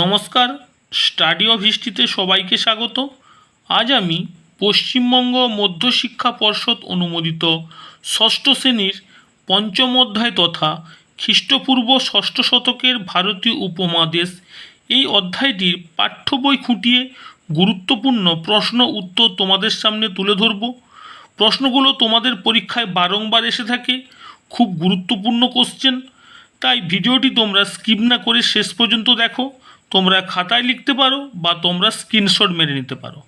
নমস্কার, study of হিস্ট্রিতে সবাইকে স্বাগত। আজ আমি পশ্চিমবঙ্গ মধ্যশিক্ষা পর্ষদ অনুমোদিত ষষ্ঠ শ্রেণির পঞ্চম অধ্যায় তথা খ্রিস্টপূর্ব ষষ্ঠ শতকের ভারতীয় উপমহাদেশ এই অধ্যায়টির পাঠ্য বই খুঁটিয়ে গুরুত্বপূর্ণ প্রশ্ন উত্তর তোমাদের সামনে তুলে ধরব। প্রশ্নগুলো তোমাদের পরীক্ষায় বারংবার এসে থাকে, খুব গুরুত্বপূর্ণ কোশ্চেন তাই ভিডিওটি তোমরা স্কিপ না করে শেষ পর্যন্ত দেখো। তোমরা খাতায় লিখতে পারো বা তোমরা স্ক্রিনশট মেরে নিতে পারো।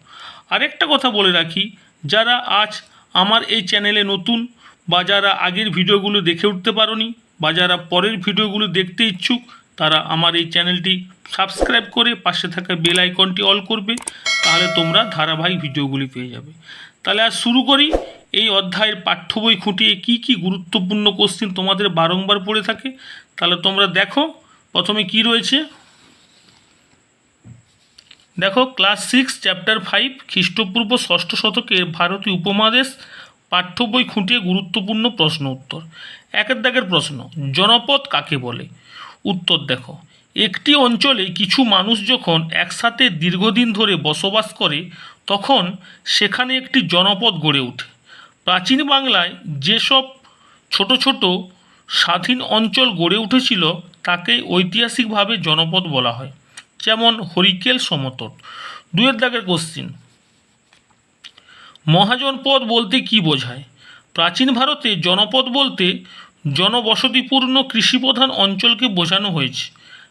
আরেকটা কথা বলে রাখি, যারা আজ আমার এই চ্যানেলে নতুন বা যারা আগের ভিডিওগুলো দেখে উঠতে পারোনি বা যারা পরের ভিডিওগুলো দেখতে ইচ্ছুক, তারা আমার এই চ্যানেলটি সাবস্ক্রাইব করে পাশে থাকা বেল আইকনটি অল করবে, তাহলে তোমরা ধারাবাহিক ভিডিওগুলি পেয়ে যাবে। তাহলে আজ শুরু করি, এই অধ্যায়ের পাঠ্য বই খুঁটিয়ে কী কী গুরুত্বপূর্ণ কোশ্চিন তোমাদের বারংবার পড়ে থাকে, তাহলে তোমরা দেখো, প্রথমে কি রয়েছে? দেখো ক্লাস সিক্স চ্যাপ্টার ফাইভ খ্রিস্টপূর্ব ষষ্ঠ শতকের ভারতীয় উপমহাদেশ, পাঠ্য বই খুঁটিয়ে গুরুত্বপূর্ণ প্রশ্ন উত্তর। একের দাগের প্রশ্ন, জনপদ কাকে বলে? উত্তর দেখো, একটি অঞ্চলে কিছু মানুষ যখন একসাথে দীর্ঘদিন ধরে বসবাস করে, তখন সেখানে একটি জনপদ গড়ে ওঠে। প্রাচীন বাংলায় যেসব ছোট ছোট স্বাধীন অঞ্চল গড়ে উঠেছিল, তাকে ঐতিহাসিকভাবে জনপদ বলা হয়। যেমন হরিকেল সমতট, দুয়ের দাগের কোশ্চিন। মহাজনপদ বলতে কি বোঝায়? প্রাচীন ভারতে জনপদ বলতে জনবসতিপূর্ণ কৃষিপ্রধান অঞ্চলকে বোঝানো হয়েছে।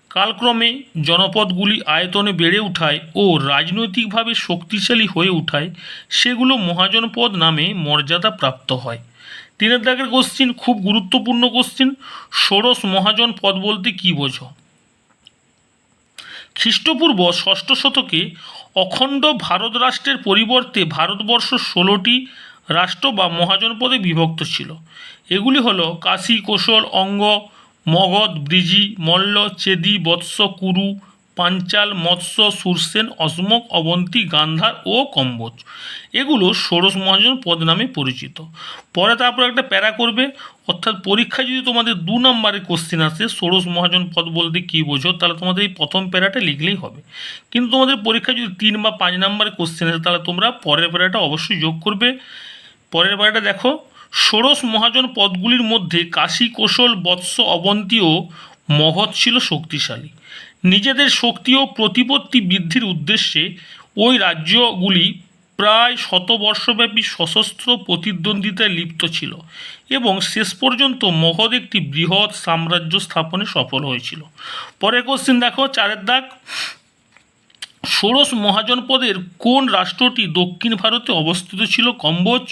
কালক্রমে জনপদগুলি আয়তনে বেড়ে ওঠায় ও রাজনৈতিকভাবে শক্তিশালী হয়ে ওঠায় সেগুলো মহাজনপদ নামে মর্যাদা প্রাপ্ত হয়। তিনের দাগের কোশ্চিন, খুব গুরুত্বপূর্ণ কোশ্চিন, ষোড়শ মহাজন পদ বলতে কী বোঝো? খ্রিস্টপূর্ব ষষ্ঠ শতকে অখণ্ড ভারত রাষ্ট্রের পরিবর্তে ভারতবর্ষ ষোলোটি রাষ্ট্র বা মহাজনপদে বিভক্ত ছিল। এগুলি হল কাশী, কোশল, অঙ্গ, মগধ, ব্রিজি, মল্ল, চেদি, বৎস, কুরু পাঞ্চাল, মৎস্য, সুরসেন, অসমক, অবন্তী, গান্ধার ও কম্বোজ। এগুলো ষোড়শ মহাজন পদ নামে পরিচিত। পরে তারপর একটা প্যারা করবে। অর্থাৎ পরীক্ষায় যদি তোমাদের দু নম্বরের কোশ্চেন আসে, ষোড়শ মহাজন পদ বলতে কী বোঝো, তাহলে তোমাদের এই প্রথম প্যারাটা লিখলেই হবে। কিন্তু তোমাদের পরীক্ষায় যদি তিন বা পাঁচ নম্বরের কোশ্চেন আসে, তাহলে তোমরা পরের প্যারাটা অবশ্যই যোগ করবে। পরের প্যারাটা দেখো, ষোড়শ মহাজন পদগুলির মধ্যে কাশী, কৌশল, বৎস, অবন্তী ও মগধ ছিল শক্তিশালী। নিজেদের শক্তি ও প্রতিপত্তি বৃদ্ধির উদ্দেশ্যে ওই রাজ্যগুলি প্রায় শতবর্ষব্যাপী সশস্ত্র প্রতিদ্বন্দ্বিতায় লিপ্ত ছিল এবং শেষ পর্যন্ত মগধ একটি বৃহৎ সাম্রাজ্য স্থাপনে সফল হয়েছিল। পরের কোশ্চিন দেখো, চারের দাগ। ষোড়শ মহাজনপদের কোন রাষ্ট্রটি দক্ষিণ ভারতে অবস্থিত ছিল? কম্বোজ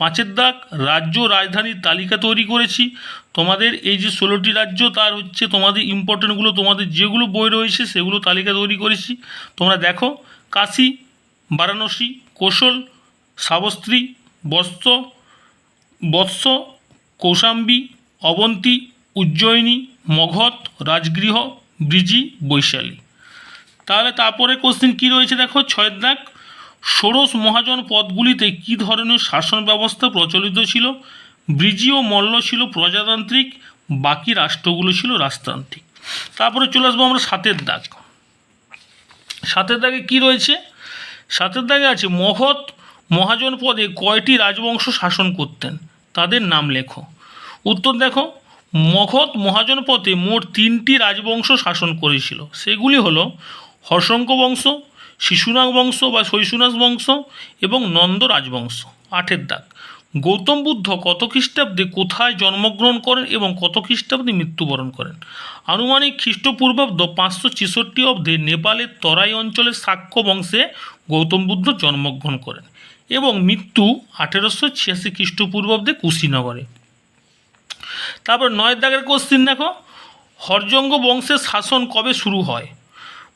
পাঁচের দাগ, রাজ্য রাজধানীর তালিকা তৈরি করেছি। তোমাদের এই যে ষোলোটি রাজ্য, তার হচ্ছে তোমাদের ইম্পর্টেন্টগুলো তোমাদের যেগুলো বই রয়েছে, সেগুলো তালিকা তৈরি করেছি। তোমরা দেখো, কাশী, বারাণসী, কৌশল, সাবস্ত্রী বৎস বৎস, কৌশাম্বী, অবন্তী, উজ্জয়িনী মগধ রাজগৃহ, ব্রিজি, বৈশালী। তাহলে তারপরে কোশ্চেন কী রয়েছে দেখো? ছয়ের দাগ ষোড়শ মহাজন পদগুলিতে কী ধরনের শাসন ব্যবস্থা প্রচলিত ছিল? ব্রিজি ও মল্ল ছিল প্রজাতান্ত্রিক, বাকি রাষ্ট্রগুলো ছিল রাজতান্ত্রিক। তারপরে চলে আসব আমরা সাতের দাগ। সাতের দাগে কী রয়েছে? সাতের দাগে আছে, মহৎ মহাজন পদে কয়টি রাজবংশ শাসন করতেন? তাদের নাম লেখো। উত্তর দেখো মগধ মহাজন পথে মোট তিনটি রাজবংশ শাসন করেছিল। সেগুলি হলো হর্ষঙ্ক বংশ শিশুনাগ বংশ বা শৈশুনাগ বংশ এবং নন্দ রাজবংশ আঠের দাগ। গৌতম বুদ্ধ কত খ্রিস্টাব্দে কোথায় জন্মগ্রহণ করেন এবং কত খ্রিস্টাব্দে মৃত্যুবরণ করেন? আনুমানিক খ্রিস্টপূর্বাব্দ পাঁচশো ছেষট্টি অব্দে নেপালের তরাই অঞ্চলের সাক্ষ্য বংশে গৌতম বুদ্ধ জন্মগ্রহণ করেন এবং মৃত্যু আঠেরোশো ছিয়াশি খ্রিস্টপূর্বাব্দে কুশীনগরে। তারপর নয় দাগের কোশ্চিন দেখো। হরজঙ্গ বংশের শাসন কবে শুরু হয়?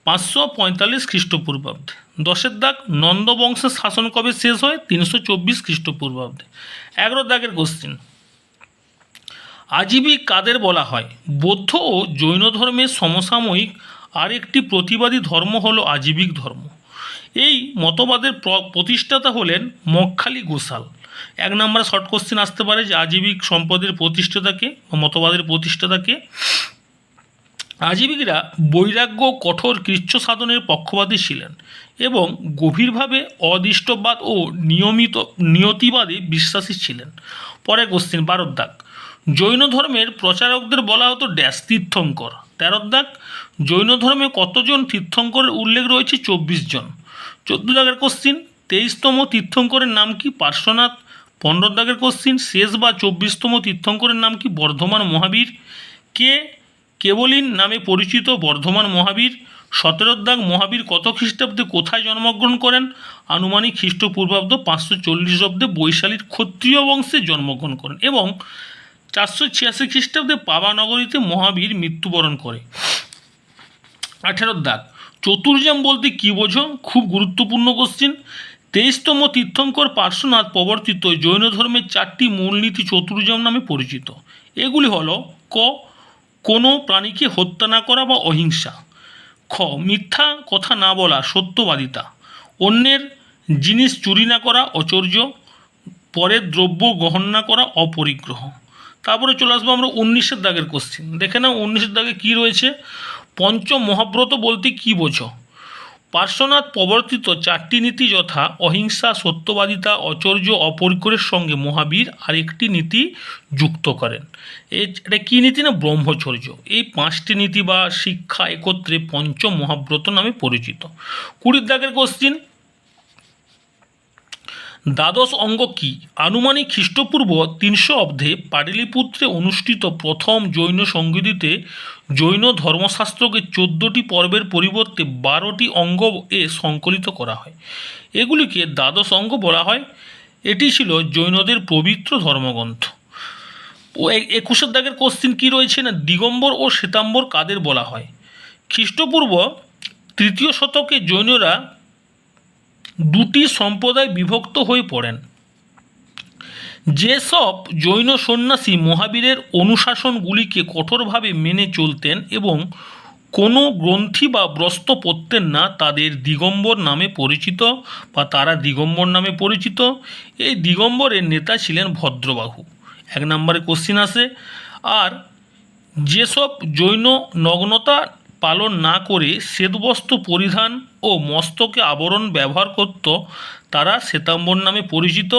পাঁচশো পঁয়তাল্লিশ খ্রিস্টপূর্বাব্দে। দশের দাগ নন্দ বংশের শাসন কবে শেষ হয়? তিনশো চব্বিশ খ্রিস্টপূর্বাব্দে। এগারো দাগের কোশ্চিন। আজীবিক কাদের বলা হয়? বৌদ্ধ ও জৈন ধর্মের সমসাময়িক আরেকটি প্রতিবাদী ধর্ম হলো আজীবিক ধর্ম। এই মতবাদের প্রতিষ্ঠাতা হলেন মক্ষালী গোসাল এক নম্বরে শর্ট কোশ্চেন আসতে পারে যে আজীবিক সম্পদের প্রতিষ্ঠাতাকে মতবাদের প্রতিষ্ঠাতাকে আজীবিকরা বৈরাগ্য কঠোর কৃচ্ছ সাধনের পক্ষপাতী ছিলেন এবং গভীরভাবে অদৃষ্টবাদ ও নিয়মিত, নিয়তিবাদে বিশ্বাসী ছিলেন। পরে কোশ্চিন বারোর দাগ জৈন ধর্মের প্রচারকদের বলা হতো ড্যাশ তীর্থঙ্কর। তেরোর জৈন ধর্মে কতজন তীর্থঙ্করের উল্লেখ রয়েছে? চব্বিশ জন। চোদ্দ দাগের কোশ্চিন, তেইশতম তীর্থঙ্করের নাম কি পার্শ্বনাথ? পনেরো দাগের কোশ্চিন, শেষ বা চব্বিশতম তীর্থঙ্করের নাম কি বর্ধমান মহাবীর? কে কেবলিন নামে পরিচিত বর্ধমান মহাবীর সতেরো দাগ মহাবীর কত খ্রিস্টাব্দে কোথায় জন্মগ্রহণ করেন? আনুমানিক খ্রিস্টপূর্বাব্দ পাঁচশো চল্লিশ অব্দে বৈশালীর ক্ষত্রিয় বংশে জন্মগ্রহণ করেন এবং চারশো ছিয়াশি খ্রিস্টাব্দে পাবানগরীতে মহাবীর মৃত্যুবরণ করে। আঠেরো দাগ চতুর্জাম বলতে কী বোঝো? খুব গুরুত্বপূর্ণ কোশ্চিন তেইশতম তীর্থঙ্কর পার্শ্বনাথ প্রবর্তিত জৈন ধর্মের চারটি মূলনীতি চতুর্জাম নামে পরিচিত। এগুলি হলো ক কোনো প্রাণীকে হত্যা না করা বা অহিংসা। খ, মিথ্যা কথা না বলা সত্যবাদিতা। অন্যের জিনিস চুরি না করা অচর্য, পরের দ্রব্য গ্রহণ না করা অপরিগ্রহ। তারপরে চলে আসব আমরা উনিশের দাগের কোশ্চিন দেখে নাও উনিশের দাগে কী রয়েছে? পঞ্চম মহাব্রত বলতে কী বোঝো? পার্শ্বনাথ প্রবর্তিত চারটি নীতি যথা অহিংসা, সত্যবাদিতা, অচর্য, অপরিকরের সঙ্গে মহাবীর আরেকটি নীতি যুক্ত করেন। এটা কী নীতি না ব্রহ্মচর্য? এই পাঁচটি নীতি বা শিক্ষা একত্রে পঞ্চম মহাব্রত নামে পরিচিত। কুড়ির দাগের কোশ্চিন দ্বাদশ অঙ্গ কি? আনুমানিক খ্রিস্টপূর্ব তিনশো অব্দে পাটলিপুত্রে অনুষ্ঠিত প্রথম জৈন সঙ্গীতিতে জৈন ধর্মশাস্ত্রকে চোদ্দোটি পর্বের পরিবর্তে বারোটি অঙ্গ এ সংকলিত করা হয়। এগুলিকে দ্বাদশ অঙ্গ বলা হয়। এটি ছিল জৈনদের পবিত্র ধর্মগ্রন্থ। ও একুশের দাগের কোশ্চিন কী রয়েছে না? দিগম্বর ও শ্বেতাম্বর কাদের বলা হয়? খ্রিস্টপূর্ব তৃতীয় শতকে জৈনরা দুটি সম্প্রদায় বিভক্ত হয়ে পড়েন। যেসব জৈন সন্ন্যাসী মহাবীরের অনুশাসনগুলিকে কঠোরভাবে মেনে চলতেন এবং কোনো গ্রন্থি বা ব্রস্ত পরতেন না তাদের দিগম্বর নামে পরিচিত বা তারা দিগম্বর নামে পরিচিত, এই দিগম্বরের নেতা ছিলেন ভদ্রবাহু। এক নম্বরে কোশ্চিন আসে, আর যেসব জৈন নগ্নতা পালন না করে শ্বেতবস্ত্র পরিধান ও মস্তকে আবরণ ব্যবহার করত, তারা শ্বেতাম্বর নামে পরিচিত।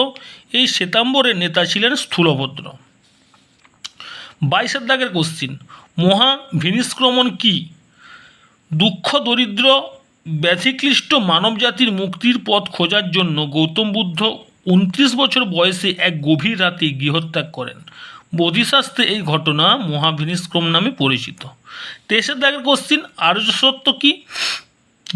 এই শ্বেতাম্বরের নেতা ছিলেন স্থূলভদ্র। বাইশের দাগের কোশ্চিন মহা ভিনিষ্ক্রমণ কি? দুঃখ, দরিদ্র ব্যথিক্লিষ্ট মানবজাতির মুক্তির পথ খোঁজার জন্য গৌতম বুদ্ধ উনত্রিশ বছর বয়সে এক গভীর রাতে গৃহত্যাগ করেন। বোধিশাস্ত্রে এই ঘটনা মহাভিনিষ্ক্রম নামে পরিচিত। তেইশের দাগের কোশ্চিন আর্য সত্য কি?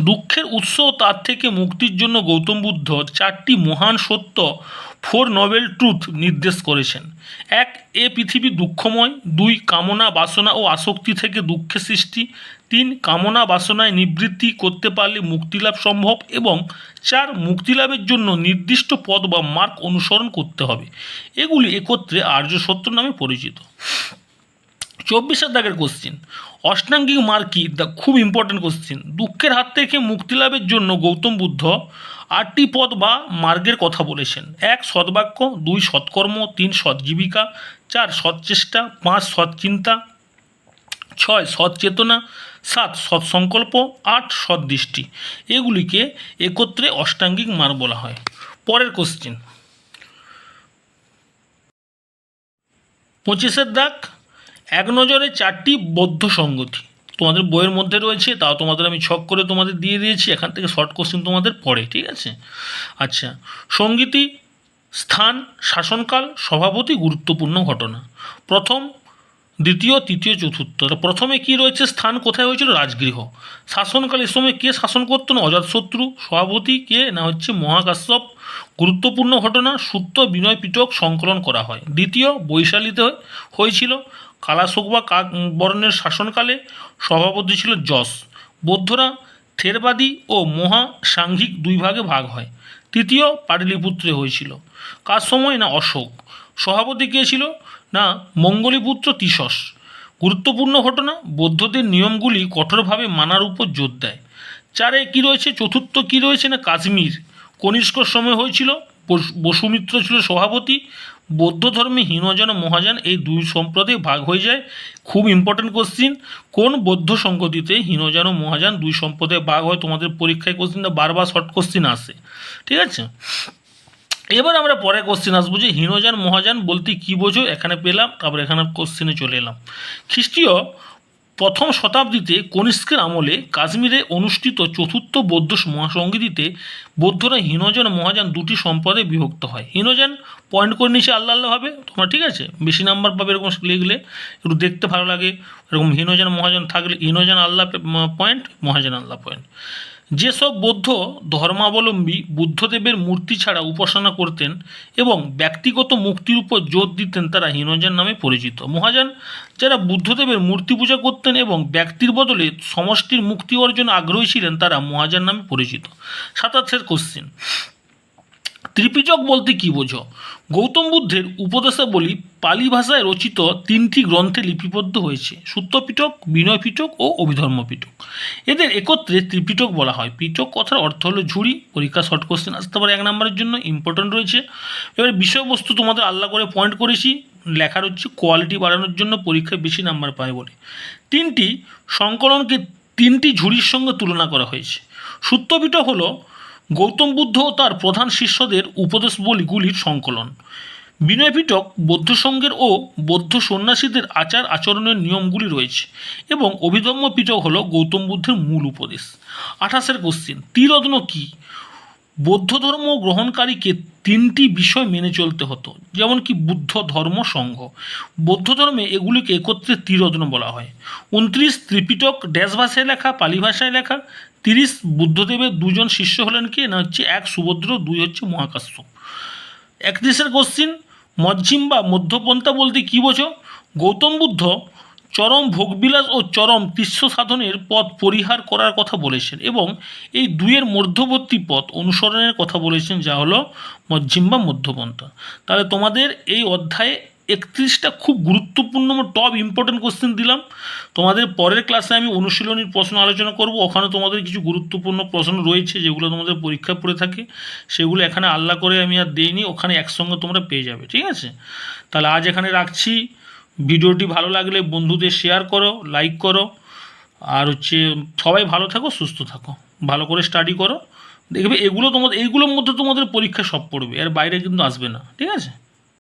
দুঃখের উৎস তার থেকে মুক্তির জন্য গৌতম বুদ্ধ চারটি মহান সত্য ফোর নোবেল ট্রুথ নির্দেশ করেছেন। এক, এ পৃথিবী দুঃখময়। দুই, কামনা, বাসনা ও আসক্তি থেকে দুঃখের সৃষ্টি। তিন, কামনা, বাসনায় নিবৃত্তি করতে পারলে মুক্তিলাভ সম্ভব এবং চার, মুক্তিলাভের জন্য নির্দিষ্ট পথ বা মার্গ অনুসরণ করতে হবে। এগুলি একত্রে আর্য সত্য নামে পরিচিত। চব্বিশের দাগের কোশ্চিন অষ্টাঙ্গিক মার্গ কি? দ্য খুব ইম্পর্টেন্ট কোশ্চিন দুঃখের হাত থেকে মুক্তি লাভের জন্য গৌতম বুদ্ধ আটটি পথ বা মার্গের কথা বলেছেন। এক সদ্বাক্য দুই, সৎকর্ম, তিন, সৎজীবিকা, চার, সৎচেষ্টা, পাঁচ, সৎচিন্তা, ছয়, সৎচেতনা, সাত, সৎসংকল্প, আট, সৎদৃষ্টি। এগুলিকে একত্রে অষ্টাঙ্গিক মার্গ বলা হয়। পরের কোশ্চিন পঁচিশের দাগ এক নজরে চারটি বৌদ্ধ সঙ্গতি। তোমাদের বইয়ের মধ্যে রয়েছে, তাও তোমাদের আমি ছক করে তোমাদের দিয়ে দিয়েছি, এখান থেকে শর্ট কোশ্চেন তোমাদের পড়ে, ঠিক আছে? আচ্ছা সঙ্গীতি, স্থান, শাসনকাল, সভাপতি, গুরুত্বপূর্ণ ঘটনা। প্রথম, দ্বিতীয়, তৃতীয়, চতুর্থ। প্রথমে কি রয়েছে? স্থান কোথায় হয়েছিল? রাজগৃহ। শাসনকাল এ সময় কে শাসন করতো? না অজাতশত্রু সভাপতি কে? না হচ্ছে মহাকাশ্যপ? গুরুত্বপূর্ণ ঘটনা, সূত্র, বিনয় পিটক সংকলন করা হয়। দ্বিতীয়, বৈশালীতে হয়েছিল কালাশোক বা কাক বর্ণের শাসনকালে সভাপতি ছিল যশ। বৌদ্ধরা থেরবাদী ও মহা সাংঘিক দুই ভাগে ভাগ হয়। তৃতীয় পাটলিপুত্রে হয়েছিল। কার সময় না অশোক? সভাপতি কে ছিল? না, মঙ্গলীপুত্র তিসস গুরুত্বপূর্ণ ঘটনা, বৌদ্ধদের নিয়মগুলি কঠোরভাবে মানার উপর জোর দেয়। চারে কী রয়েছে? চতুর্থ কী রয়েছে? না কাশ্মীর? কনিষ্কর সময় হয়েছিল বসুমিত্র ছিল সভাপতি। বৌদ্ধ ধর্মে হীনযান ও মহাযান এই দুই সম্প্রদায়ে ভাগ হয়ে যায়। খুব ইম্পর্টেন্ট কোশ্চিন কোন বৌদ্ধ সংগতিতে হীনযান ও মহাযান দুই সম্প্রদায়ে ভাগ হয়? তোমাদের পরীক্ষায় কোশ্চিনটা বারবার শর্ট কোশ্চিন আসে। ঠিক আছে? এবার আমরা পরে কোশ্চেন আসব যে হীনযান মহাযান বলতে কী বোঝো? এখানে পেলাম, তারপর এখানে কোশ্চেনে চলে এলাম। খ্রিস্টীয় প্রথম শতাব্দীতে কনিষ্কের আমলে কাশ্মীরে অনুষ্ঠিত চতুর্থ বৌদ্ধ মহাসংগীতিতে বৌদ্ধরা হীনজন মহাজান দুটি সম্পদে বিভক্ত হয়। হিনজান পয়েন্ট করে নিচ্ছে আল্লাহ আল্লাহ হবে তোমরা ঠিক আছে? বেশি নাম্বার পাবে এরকম লিখলে, একটু দেখতে ভালো লাগে। এরকম হীনজন মহাজন থাকলে হিনজান আল্লাহ পয়েন্ট মহাজান আল্লাহ পয়েন্ট যেসব বৌদ্ধ ধর্মাবলম্বী বুদ্ধদেবের মূর্তি ছাড়া উপাসনা করতেন এবং ব্যক্তিগত মুক্তির উপর জোর দিতেন তারা হীনজান নামে পরিচিত। মহাজান যারা বুদ্ধদেবের মূর্তি পূজা করতেন এবং ব্যক্তির বদলে সমষ্টির মুক্তি অর্জন আগ্রহী ছিলেন তারা মহাজান নামে পরিচিত। সাতাশের কোশ্চিন ত্রিপিটক বলতে কী বোঝো? গৌতম বুদ্ধের উপদেশাবলী পালি ভাষায় রচিত তিনটি গ্রন্থে লিপিবদ্ধ হয়েছে, সূত্রপিটক বিনয় পিটক ও অভিধর্ম পিটক এদের একত্রে ত্রিপিটক বলা হয়। পিটক কথার অর্থ হলো ঝুড়ি পরীক্ষা শর্ট কোশ্চেন আসতে পারে এক নম্বরের জন্য ইম্পর্টেন্ট রয়েছে। এবার বিষয়বস্তু তোমাদের আল্লাহ করে পয়েন্ট করেছি, লেখার হচ্ছে কোয়ালিটি বাড়ানোর জন্য পরীক্ষায় বেশি নাম্বার পায় বলে। তিনটি সংকলনকে তিনটি ঝুড়ির সঙ্গে তুলনা করা হয়েছে। সূত্রপিটক হলো গৌতম বুদ্ধ ও তার প্রধান শিষ্যদের উপদেশবলিগুলির সংকলন। বিনয় পিটক বৌদ্ধ সঙ্গের ও বৌদ্ধ সন্ন্যাসীদের আচার আচরণের নিয়মগুলি রয়েছে এবং অভিধম্ম পিটক হল গৌতম বুদ্ধের মূল উপদেশ। আঠাশের কোশ্চিন ত্রিরত্ন কী? বৌদ্ধ ধর্ম গ্রহণকারীকে তিনটি বিষয় মেনে চলতে হতো, যেমন কি বুদ্ধ ধর্ম সংঘ। বৌদ্ধ ধর্মে এগুলিকে একত্রে ত্রিরত্ন বলা হয়। উনত্রিশ ত্রিপিটক ড্যাশ ভাষায় লেখা, পালি ভাষায় লেখা তিরিশ বুদ্ধদেবের দুজন শিষ্য হলেন কি? না হচ্ছে এক সুভদ্র, দুই হচ্ছে মহাকাশ্য। একত্রিশের কোশ্চিন, মজ্জিম বা মধ্যপন্থা বলতে কী বোঝো? গৌতম বুদ্ধ চরম ভোগবিলাস ও চরম তিস্য সাধনের পথ পরিহার করার কথা বলেছেন এবং এই দুইয়ের মধ্যবর্তী পথ অনুসরণের কথা বলেছেন, যা হলো মজ্জিম বা মধ্যপন্থা। তাহলে তোমাদের এই অধ্যায়ে একত্রিশটা খুব গুরুত্বপূর্ণ টপ ইম্পর্টেন্ট কোশ্চেন দিলাম। তোমাদের পরের ক্লাসে আমি অনুশীলনীর প্রশ্ন আলোচনা করব। ওখানে তোমাদের কিছু গুরুত্বপূর্ণ প্রশ্ন রয়েছে, যেগুলো তোমাদের পরীক্ষা পড়ে থাকে। সেগুলো এখানে আল্লাহ করে আমি আর দেইনি, ওখানে একসঙ্গে তোমরা পেয়ে যাবে, ঠিক আছে? তাহলে আজ এখানে রাখছি। ভিডিওটি ভালো লাগলে বন্ধুদের শেয়ার করো লাইক করো। আর হচ্ছে, সবাই ভালো থাকো, সুস্থ থাকো। ভালো করে স্টাডি করো। দেখবে এগুলো তোমাদের এইগুলোর মধ্যে তোমাদের পরীক্ষা সব পড়বে, এর বাইরে কিন্তু আসবে না, ঠিক আছে?